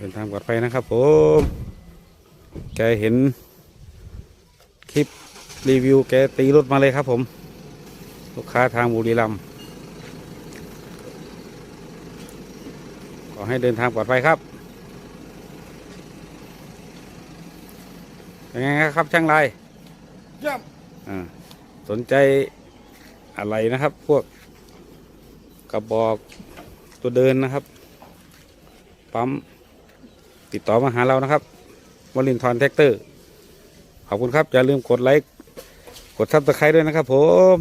เดินทางปลอดภัยนะครับผมแกเห็นคลิปรีวิวแกตีรถมาเลยครับผม ลูกค้าทางบุรีรัมย์ขอให้เดินทางปลอดภัยครับเป็นไงครับช่างไรเยี่ยมอ่าสนใจอะไรนะครับ พวกกระบอกตัวเดินนะครับ ปั๊ม ติดต่อมาหาเรานะครับวลินทอนแท็กเตอร์ ขอบคุณครับ อย่าลืมกดไลค์ กดซับสไครต์ด้วยนะครับผม